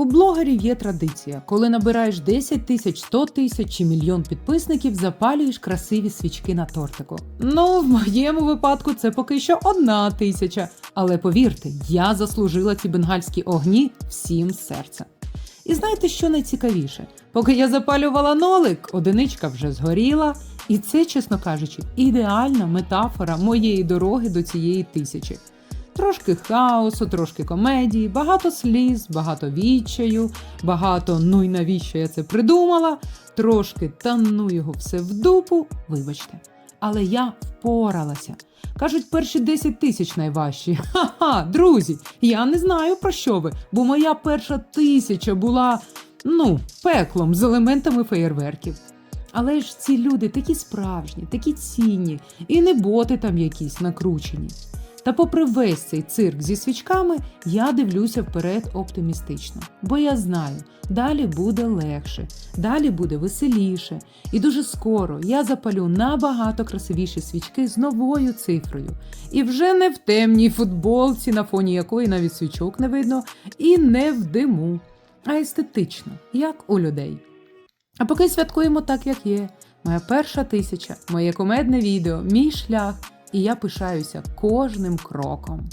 У блогерів є традиція, коли набираєш 10 тисяч, 100 тисяч чи мільйон підписників, запалюєш красиві свічки на тортику. Ну, в моєму випадку це поки що одна тисяча. Але повірте, я заслужила ці бенгальські огні всім серцем. І знаєте, що найцікавіше? Поки я запалювала нолик, одиничка вже згоріла, і це, чесно кажучи, ідеальна метафора моєї дороги до цієї тисячі. Трошки хаосу, трошки комедії, багато сліз, багато відчаю, багато ну й навіщо я це придумала, трошки та ну його все в дупу, вибачте. Але я впоралася. Кажуть, перші 10 тисяч найважчі. Ха-ха, друзі, я не знаю про що ви, бо моя перша тисяча була, ну, пеклом з елементами феєрверків. Але ж ці люди такі справжні, такі цінні, і не боти там якісь накручені. Та попри весь цей цирк зі свічками, я дивлюся вперед оптимістично, бо я знаю, далі буде легше, далі буде веселіше, і дуже скоро я запалю набагато красивіші свічки з новою цифрою. І вже не в темній футболці, на фоні якої навіть свічок не видно, і не в диму, а естетично, як у людей. А поки святкуємо так, як є. Моя перша тисяча, моє комедне відео, мій шлях, і я пишаюся кожним кроком.